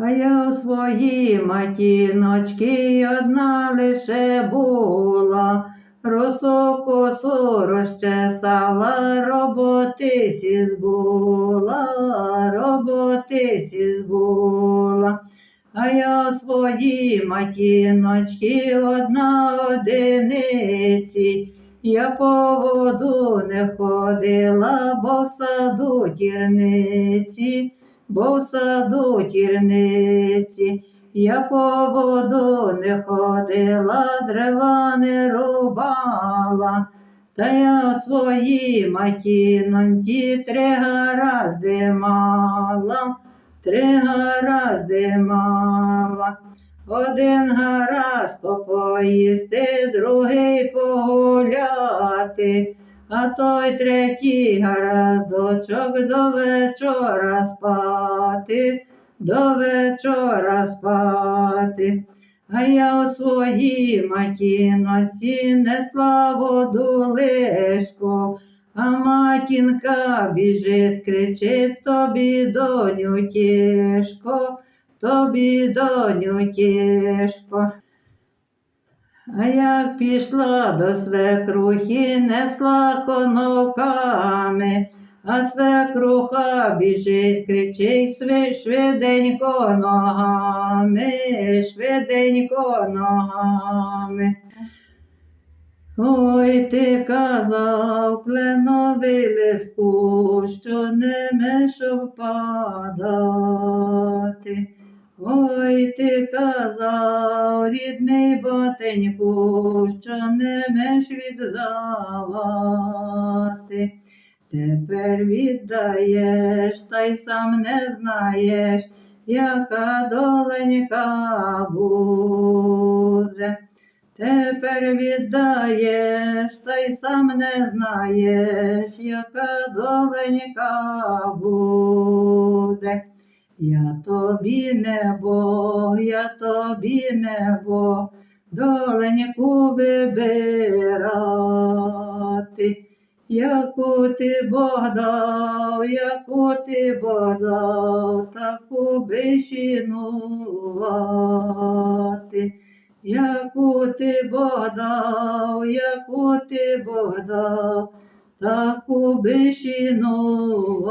А я у своїй матіночки одна лише була, росу косу розчесала, роботи сі збула, роботи сі збула. А я у своїй матіночки одна одиниці, я по воду не ходила, бо в саду тірниці, бо в саду тірниці. Я по воду не ходила, дерева не рубала, та я у своїй матіноньці три гаразди мала, три гаразди мала. Один гаразд попоїсти, другий погуляти, а той третій гараздочок до вечора спати, до вечора спати. А я у своїй матіносі несла воду лишку, а матінка біжить, кричить тобі, доню, тяжко, тобі, доню. А як пішла до свекрухи, несла коноками, а свекруха біжить, кричить шви- швиденько ногами, швиденько ногами. Ой, ти казав, кленовий листку, що не мешов падати. Ой, ти казав, рідний батеньку, що не меш віддавати. Тепер віддаєш, та й сам не знаєш, яка доленька буде. Тепер віддаєш, та й сам не знаєш, яка доленька буде. Я тобі небо, я тобі небо, доленьку вибирати. Яку ти Бог дав, яку ти Бог дав, таку би шанувати. Яку ти Бог дав, яку ти Бог дав, таку би шанувати.